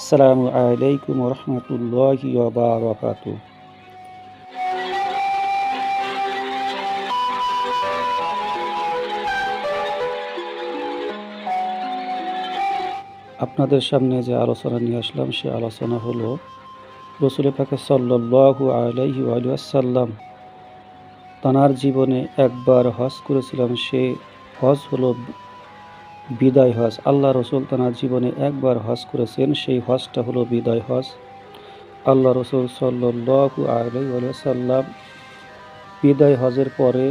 আসসালামু আলাইকুম রহমতুল্লাহি বারাকাত আপনাদের সামনে যে আলোচনা নিয়ে আসলাম, সে আলোচনা হলো, রসুল পাকে সাল্লাহু আলাইহি আসাল্লাম তানার জীবনে একবার হজ করেছিলাম সে হজ হলো বিদায় হজ। আল্লাহ রসুল তানার জীবনে একবার হজ করেছেন, সেই হজটা হলো বিদায় হজ। আল্লাহ রসুল সাল্লু আলাইসাল্লাম বিদায় হজের পরে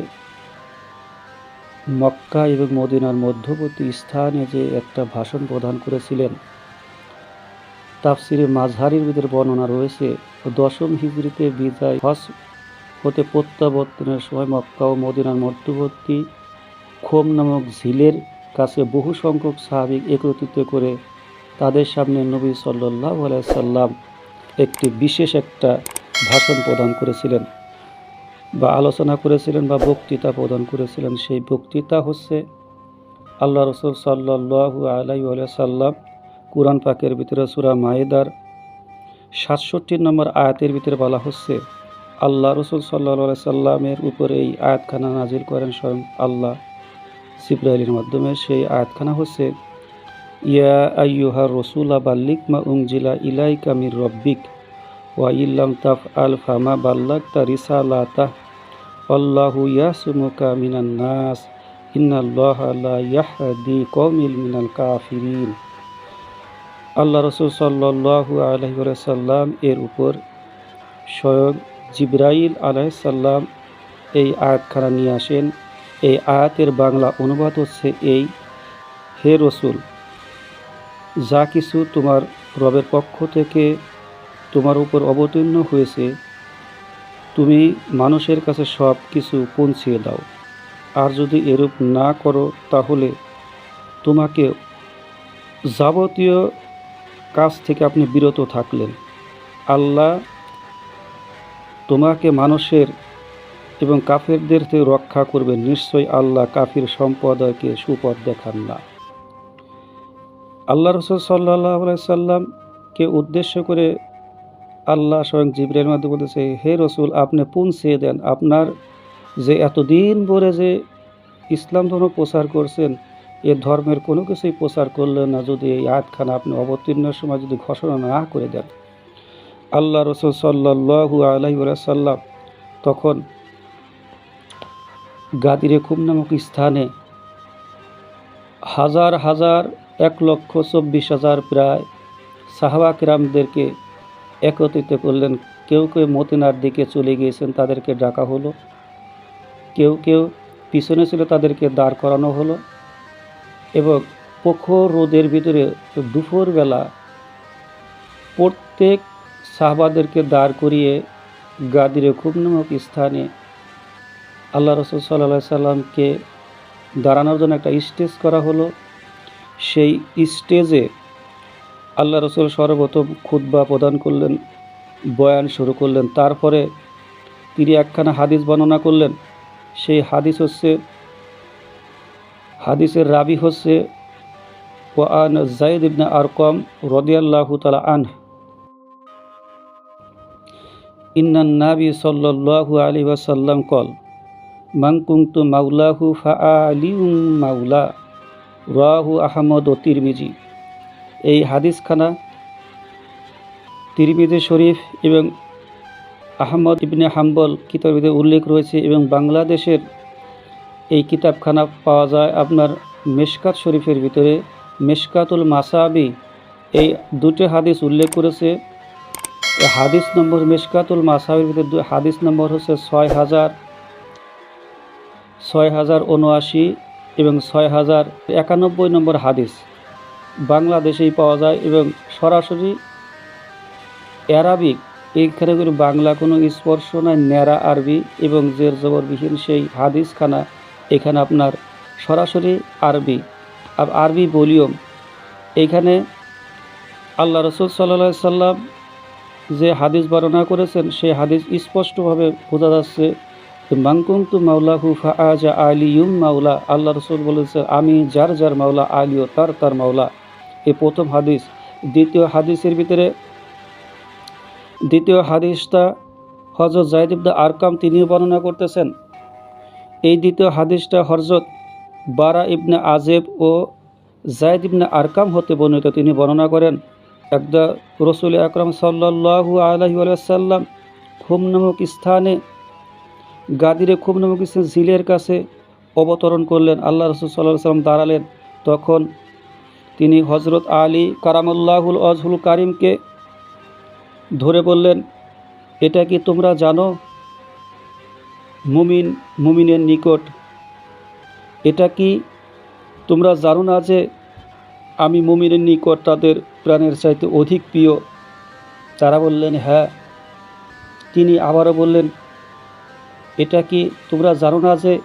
মক্কা এবং মদিনার মধ্যবর্তী স্থানে যে একটা ভাষণ প্রদান করেছিলেন, তাফসিরে মাঝহারির ভিতরে বর্ণনা রয়েছে, দশম হিজড়িতে বিদায় হজ হতে প্রত্যাবর্তনের সময় মক্কা ও মদিনার মধ্যবর্তী খোম নামক ঝিলের কাছে বহু সংখ্যক সাহাবিক একত্রিত করে তাদের সামনে নবী সাল্লাহ সাল্লাম একটি বিশেষ একটা ভাষণ প্রদান করেছিলেন বা আলোচনা করেছিলেন বা বক্তৃতা প্রদান করেছিলেন। সেই বক্তৃতা হচ্ছে আল্লাহ রসুল সাল্লাহু আলাই সাল্লাম কোরআন পাকের ভিতরে সুরা মায়েদার সাতষট্টি নম্বর আয়াতের ভিতরে বলা হচ্ছে, আল্লাহ রসুল সাল্লা সাল্লামের উপরে এই আয়াতখানা নাজির করেন স্বয়ং আল্লাহ। সিব্রাইলের মাধ্যমে সেই আয়াতখানা হচ্ছে, ইয়া আইয়ুহা রসুলা বাল্লিক মা উংজিলা ইলাই কামির রব্বিক ওয়া ইল্লাম তাফ আল ফামা বাল্লাক তা রিসালাতা। আল্লাহু ইয়াসুমুকা মিনান নাস, ইন্নাল্লাহ লা ইয়াহদি কওমিল মিনাল কাফিরিন। আল্লাহ রসুল সাল্লাল্লাহু আলাইহি সাল্লাম এর উপর স্বয়ং জিব্রাইল আলাইসাল্লাম এই আয়াতখানা নিয়ে আসেন। এই আয়াতের বাংলা অনুবাদ হচ্ছে এই, হে রসুল, যা কিছু তোমার রবের পক্ষ থেকে তোমার উপর অবতীর্ণ হয়েছে, তুমি মানুষের কাছে সব কিছু পৌঁছিয়ে দাও। আর যদি এরূপ না করো, তাহলে তোমাকে যাবতীয় কাজ থেকে আপনি বিরত থাকলেন। আল্লাহ তোমাকে মানুষের এবং কাফেরদের রক্ষা করবে নিশ্চয়ই আল্লাহ, কাফির সম্প্রদায়কে সুপথ দেখান না। আল্লাহ রসুল সাল্লাহ সাল্লামকে উদ্দেশ্য করে আল্লাহ স্বয়ং জিব্রের মাধ্যমে বলেছে হে রসুল, আপনি পৌঁছে দেন। আপনার যে এতদিন ভরে যে ইসলাম ধর্ম প্রচার করছেন, এ ধর্মের কোনো কিছুই প্রচার করলেন না। যদি এই আয়াতখানা আপনি অবতীর্ণের সময় যদি ঘোষণা না করে দেন। আল্লাহ রসুল সাল্লাহু আলহি সাল্লাম তখন গাদিরে খুব নামক স্থানে হাজার হাজার এক লক্ষ চব্বিশ হাজার প্রায় সাহাবা কিরামদেরকে একত্রিত করলেন। কেউ কেউ মতিনার দিকে চলে গিয়েছেন, তাদেরকে ডাকা হলো। কেউ কেউ পিছনে ছিল, তাদেরকে দাঁড় করানো হলো। এবং প্রখর রোদের ভিতরে দুপুরবেলা প্রত্যেক সাহবাদেরকে দাঁড় করিয়ে গাদিরে খুব নামক স্থানে আল্লাহ রসুল সাল্লা সাল্লামকে দাঁড়ানোর জন্য একটা স্টেজ করা হলো। সেই স্টেজে আল্লাহ রসুল সর্বপ্রথম খুদ্া প্রদান করলেন, বয়ান শুরু করলেন, তারপরে তিনি একখানা হাদিস বর্ণনা করলেন। সেই হাদিস হচ্ছে, হাদিসের রাবি হচ্ছে ওয়ান জাইদ ইবনা আরকম রদিয়াল্লাহু তালা আন ইন্নান নাবি সাল্লাল্লাহু আলী ওয়াসাল্লাম কল মাংকুংতু মাউলাহু ফা আলিউম মাউলা রাহু আহমদ ও তিরমিজি। এই হাদিসখানা, তিরমিজি শরীফ এবং আহমদ ইবনে হাম্বল কিতাবের উল্লেখ রয়েছে এবং বাংলাদেশের এই কিতাবখানা পাওয়া যায় আপনার মেশকাত শরীফের ভিতরে। মেশকাতুল মাসাবি এই দুটি হাদিস উল্লেখ করেছে। হাদিস নম্বর মেশকাতুল মাসাবির ভিতরে হাদিস নম্বর হচ্ছে ছয় হাজার ছয় হাজার উনআশি এবং ছয় হাজার একানব্বই নম্বর হাদিস। বাংলাদেশেই পাওয়া যায় এবং সরাসরি অ্যারাবিক এইখানে কোনো বাংলা কোনো স্পর্শ নয় ন্যাড়া আরবি এবং জের জবরবিহীন সেই হাদিসখানা। এখানে আপনার সরাসরি আরবি আর আরবি ভলিউম। এইখানে আল্লাহ রসুল সাল্লা সাল্লাম যে হাদিস বর্ণনা করেছেন, সেই হাদিস স্পষ্টভাবে বোঝা যাচ্ছে মাংকুন্তু মাওলাহু ফাআজা আলিউম মাওলা, আল্লাহ রসুল বলেছেন আমি যার যার মাওলা আলিও তার তার মাওলা। এ প্রথম হাদিস। দ্বিতীয় হাদিসের ভিতরে, দ্বিতীয় হাদিসটা হজরত জাহিদ ইবদা আরকাম তিনিও বর্ণনা করতেছেন। এই দ্বিতীয় হাদিসটা হজরত বারা ইবনে আজেব ও জায়দ ইবনে আরকাম হতে বর্ণিত। তিনি বর্ণনা করেন, একদা রসুল আকরম সাল্লাহু আলহি আসাল্লাম খুম নামক স্থানে গাদিরে খুব নামক ঝিলের কাছে অবতরণ করলেন। আল্লাহ রসুল সাল্লাহ সাল্লাম দাঁড়ালেন। তখন তিনি হজরত আলী কারামুল্লাহুল অজহুল কারিমকে ধরে বললেন, এটা কি তোমরা জানো? মুমিন, মুমিনের নিকট। এটা কি তোমরা জানো না যে আমি মুমিনের নিকট তাদের প্রাণের চাইতে অধিক প্রিয়? তারা বললেন হ্যাঁ। তিনি আবারও বললেন এটা কি তোমরা জানো না যে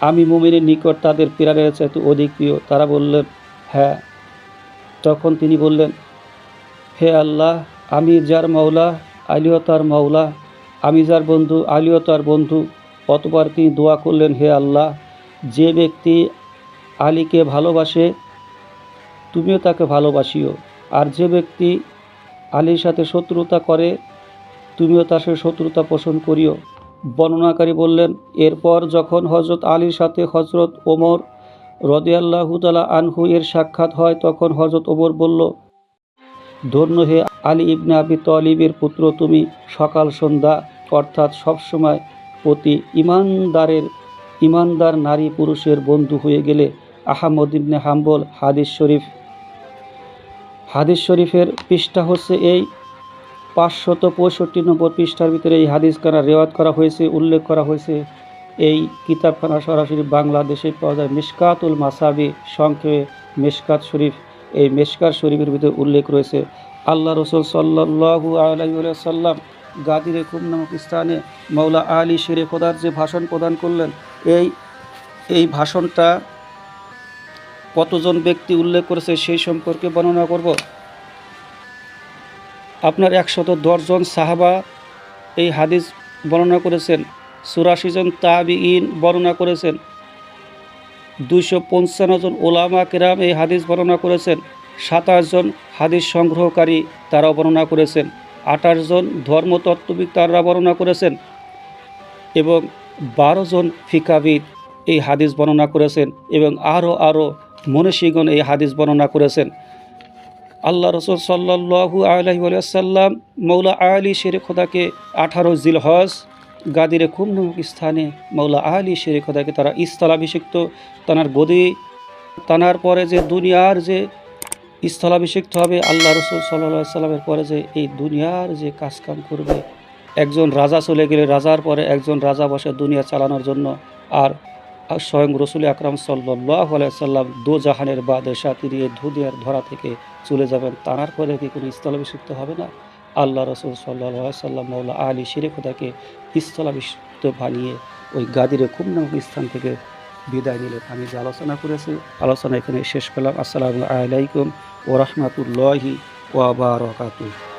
আমি মুমিনের নিকট তাদের প্রাণের চাইতে অধিক প্রিয়? তারা বললেন হ্যাঁ। তখন তিনি বললেন, হে আল্লাহ, আমি যার মাওলা আলিও তার মাওলা, আমি যার বন্ধু আলিও তার বন্ধু, অতবার তিনি দোয়া করলেন, হে আল্লাহ, যে ব্যক্তি আলীকে ভালোবাসে, তুমিও তাকে ভালোবাসিও। আর যে ব্যক্তি আলীর সাথে শত্রুতা করে, তুমিও তার সাথে শত্রুতা পোষণ করিও। বর্ণনাকারী বললেন, এরপর যখন হজরত আলীর সাথে হজরত ওমর রদিয়াল্লাহু তালা আনহু এর সাক্ষাৎ হয়, তখন হজরত ওমর বলল, ধন্য হে আলী ইবনে আবি তলিবের পুত্র, তুমি সকাল সন্ধ্যা, অর্থাৎ সবসময় প্রতি ইমানদারের ইমানদার নারী পুরুষের বন্ধু হয়ে গেলে আহমদ ইবনে হাম্বল হাদিস শরীফ, হাদিস শরীফের পৃষ্ঠা হচ্ছে এই পাঁচশত পঁয়ষট্টি নম্বর পৃষ্ঠার ভিতরে এই হাদিস কানা রেওয়াত করা হয়েছে, উল্লেখ করা হয়েছে। এই কিতাবখানা সরাসরি বাংলাদেশে পাওয়া যায়। মিসকাতুল মাসাবি, সংক্ষেপে মেশকাত শরীফ। এই মেশকাত শরীফের ভিতরে উল্লেখ রয়েছে, আল্লাহ রসুল সাল্লাহু আলাইসাল্লাম গাদিরে কুম নামক স্থানে মৌলা আলী শেরে খোদার যে ভাষণ প্রদান করলেন, এই এই ভাষণটা কতজন ব্যক্তি উল্লেখ করেছে সেই সম্পর্কে বর্ণনা করব। আপনার একশত দশজন সাহাবা এই হাদিস বর্ণনা করেছেন চুরাশি জন তাবিইন বর্ণনা করেছেন, দুইশো পঞ্চান্ন জন ওলামা কেরাম এই হাদিস বর্ণনা করেছেন, সাতাশ জন হাদিস সংগ্রহকারী তারাও বর্ণনা করেছেন, আঠাশ জন ধর্মতত্ত্ববিদ তারা বর্ণনা করেছেন এবং বারো জন ফিকাবিদ এই হাদিস বর্ণনা করেছেন এবং আরও আরও মনীষীগণ এই হাদিস বর্ণনা করেছেন। আল্লাহ রসুল সাল্লাহু আলহি আসাল্লাম মৌলা আলী শেরে খোদাকে আঠারো জিলহজ গাদিরে খুব নামক স্থানে মৌলা আলী শেরে খোদাকে তারা স্থলাভিষিক্ত, তানার গদি টানার পরে যে দুনিয়ার যে স্থলাভিষিক্ত হবে আল্লাহ রসুল সাল্লা সাল্লামের পরে যে এই দুনিয়ার যে কাজকাম করবে, একজন রাজা চলে গেলে রাজার পরে একজন রাজা বসে দুনিয়া চালানোর জন্য, আর স্বয়ং রসুল আকরাম সাল্লাহ সাল্লাম দো জাহানের বাদশাহ তিনি এই দুনিয়ার ধরা থেকে চলে যাবেন। তাঁর পরে কি কোনো স্থলাভিষিক্ত হবে না? আল্লাহ রসুল সাল্লাহ সাল্লাম মৌলা আলী শিরে খোদাকে স্থলাভিষিক্ত বানিয়ে ওই গাদিরে খুব নামক স্থান থেকে বিদায় নিলেন। আমি যে আলোচনা করেছি, আলোচনা এখানে শেষ করলাম। আসসালামু আলাইকুম ও রহমাতুল্লাহি ওয়াবারকাতুহ